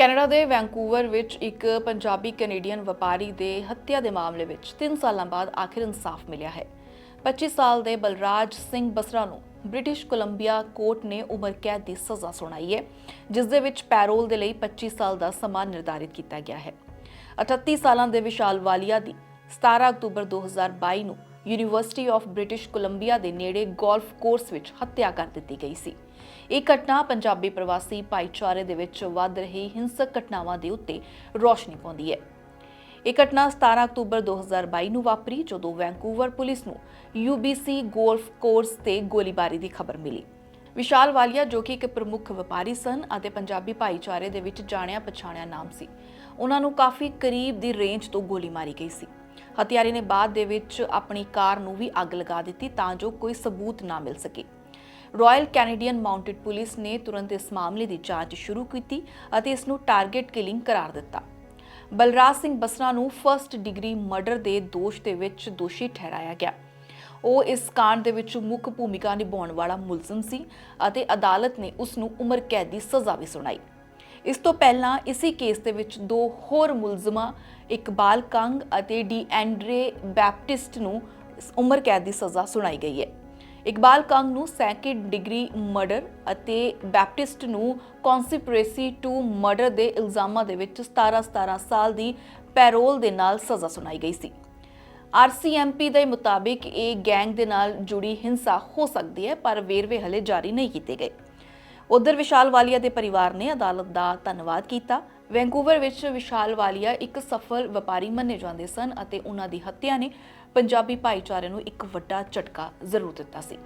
Canada ਦੇ Vancouver ਵਿੱਚ ਇੱਕ ਪੰਜਾਬੀ ਕੈਨੇਡੀਅਨ ਵਪਾਰੀ ਦੇ ਹੱਤਿਆ ਦੇ ਮਾਮਲੇ ਵਿੱਚ 3 ਸਾਲਾਂ ਬਾਅਦ ਆਖਿਰ ਇਨਸਾਫ ਮਿਲਿਆ ਹੈ। 25 ਸਾਲ ਦੇ ਬਲਰਾਜ ਸਿੰਘ ਬਸਰਾ ਨੂੰ ਬ੍ਰਿਟਿਸ਼ ਕੋਲੰਬੀਆ ਕੋਰਟ ਨੇ ਉਮਰ ਕੈਦ ਦੀ ਸਜ਼ਾ ਸੁਣਾਈ ਹੈ, ਜਿਸ ਦੇ ਵਿੱਚ ਪੈਰੋਲ ਦੇ ਲਈ 25 ਸਾਲ ਦਾ ਸਮਾਂ ਨਿਰਧਾਰਿਤ ਕੀਤਾ ਗਿਆ ਹੈ। 38 ਸਾਲਾਂ ਦੇ ਵਿਸ਼ਾਲ ਵਾਲੀਆ ਦੀ 17 ਅਕਤੂਬਰ 2022 ਨੂੰ ਯੂਨੀਵਰਸਿਟੀ ਆਫ ਬ੍ਰਿਟਿਸ਼ ਕੋਲੰਬੀਆ ਦੇ ਨੇੜੇ ਗੋਲਫ ਕੋਰਸ ਵਿੱਚ ਹੱਤਿਆ ਕਰ ਦਿੱਤੀ ਗਈ ਸੀ। ਇਹ ਘਟਨਾ ਪੰਜਾਬੀ ਪ੍ਰਵਾਸੀ ਭਾਈਚਾਰੇ ਦੇ ਵਿੱਚ ਵੱਧ ਰਹੀ ਹਿੰਸਕ ਘਟਨਾਵਾਂ ਦੇ ਉੱਤੇ ਰੋਸ਼ਨੀ ਪਾਉਂਦੀ ਹੈ। ਇਹ ਘਟਨਾ 17 ਅਕਤੂਬਰ 2022 ਨੂੰ ਵਾਪਰੀ, ਜਦੋਂ ਵੈਂਕੂਵਰ ਪੁਲਿਸ ਨੂੰ UBC ਗੋਲਫ ਕੋਰਸ ਤੇ ਗੋਲੀਬਾਰੀ ਦੀ ਖਬਰ ਮਿਲੀ। ਵਿਸ਼ਾਲ ਵਾਲੀਆ, ਜੋ ਕਿ ਇੱਕ ਪ੍ਰਮੁੱਖ ਵਪਾਰੀ ਸਨ ਅਤੇ ਪੰਜਾਬੀ ਭਾਈਚਾਰੇ ਦੇ ਵਿੱਚ ਜਾਣਿਆ ਪਛਾਣਿਆ ਨਾਮ ਸੀ, ਉਹਨਾਂ ਨੂੰ ਕਾਫੀ ਕਰੀਬ ਦੀ ਰੇਂਜ ਤੋਂ ਗੋਲੀ ਮਾਰੀ ਗਈ ਸੀ। ਹਥਿਆਰੇ ਨੇ ਬਾਅਦ ਦੇ ਵਿੱਚ ਆਪਣੀ ਕਾਰ ਨੂੰ ਵੀ ਅੱਗ ਲਗਾ ਦਿੱਤੀ ਤਾਂ ਜੋ ਕੋਈ ਸਬੂਤ ਨਾ ਮਿਲ ਸਕੇ। ਰਾਇਲ ਕੈਨੇਡੀਅਨ ਮਾਊਂਟਡ ਪੁਲਿਸ ਨੇ ਤੁਰੰਤ ਇਸ ਮਾਮਲੇ ਦੀ ਜਾਂਚ ਸ਼ੁਰੂ ਕੀਤੀ ਅਤੇ ਇਸ ਨੂੰ ਟਾਰਗੇਟ ਕਿਲਿੰਗ ਕਰਾਰ ਦਿੱਤਾ। ਬਲਰਾਜ ਸਿੰਘ ਬਸਰਾ ਨੂੰ ਫਰਸਟ ਡਿਗਰੀ ਮਰਡਰ ਦੇ ਦੋਸ਼ ਦੇ ਵਿੱਚ ਦੋਸ਼ੀ ਠਹਿਰਾਇਆ ਗਿਆ। ਉਹ ਇਸ ਕਾਂਡ ਦੇ ਵਿੱਚ ਮੁੱਖ ਭੂਮਿਕਾ ਨਿਭਾਉਣ ਵਾਲਾ ਮੁਲਜ਼ਮ ਸੀ ਅਤੇ ਅਦਾਲਤ ਨੇ ਉਸ ਨੂੰ ਉਮਰ ਕੈਦ ਦੀ ਸਜ਼ਾ ਵੀ ਸੁਣਾਈ। ਇਸ ਤੋਂ ਪਹਿਲਾਂ ਇਸੇ ਕੇਸ ਦੇ ਵਿੱਚ ਦੋ ਹੋਰ ਮੁਲਜ਼ਮਾਂ ਇਕਬਾਲ ਕੰਗ ਅਤੇ ਡੀ ਐਂਡਰੇ ਬੈਪਟਿਸਟ ਨੂੰ ਉਮਰ ਕੈਦ ਦੀ ਸਜ਼ਾ ਸੁਣਾਈ ਗਈ ਹੈ। ਇਕਬਾਲ ਕੰਗ ਨੂੰ ਸੈਕਿੰਡ ਡਿਗਰੀ ਮਰਡਰ ਅਤੇ ਬੈਪਟਿਸਟ ਨੂੰ ਕਨਸਪੀਰੇਸੀ ਟੂ ਮਰਡਰ ਦੇ ਇਲਜ਼ਾਮਾਂ ਦੇ ਵਿੱਚ 17-17 ਸਾਲ ਦੀ ਪੈਰੋਲ ਦੇ ਨਾਲ ਸਜ਼ਾ ਸੁਣਾਈ ਗਈ ਸੀ। ਆਰਸੀਐਮਪੀ ਦੇ ਮੁਤਾਬਿਕ ਇਹ ਗੈਂਗ ਦੇ ਨਾਲ ਜੁੜੀ ਹਿੰਸਾ ਹੋ ਸਕਦੀ ਹੈ, ਪਰ ਵੇਰਵੇ ਹਲੇ ਜਾਰੀ ਨਹੀਂ ਕੀਤੇ ਗਏ। ਉਧਰ ਵਿਸ਼ਾਲ ਵਾਲੀਆ ਦੇ ਪਰਿਵਾਰ ਨੇ ਅਦਾਲਤ ਦਾ ਧੰਨਵਾਦ ਕੀਤਾ। ਵੈਂਕੂਵਰ ਵਿੱਚ ਵਿਸ਼ਾਲ ਵਾਲੀਆ ਇੱਕ ਸਫਲ ਵਪਾਰੀ ਮੰਨੇ ਜਾਂਦੇ ਸਨ ਅਤੇ ਉਹਨਾਂ ਦੀ ਹੱਤਿਆ ਨੇ ਪੰਜਾਬੀ ਭਾਈਚਾਰੇ ਨੂੰ ਇੱਕ ਵੱਡਾ ਝਟਕਾ ਜ਼ਰੂਰ ਦਿੱਤਾ ਸੀ।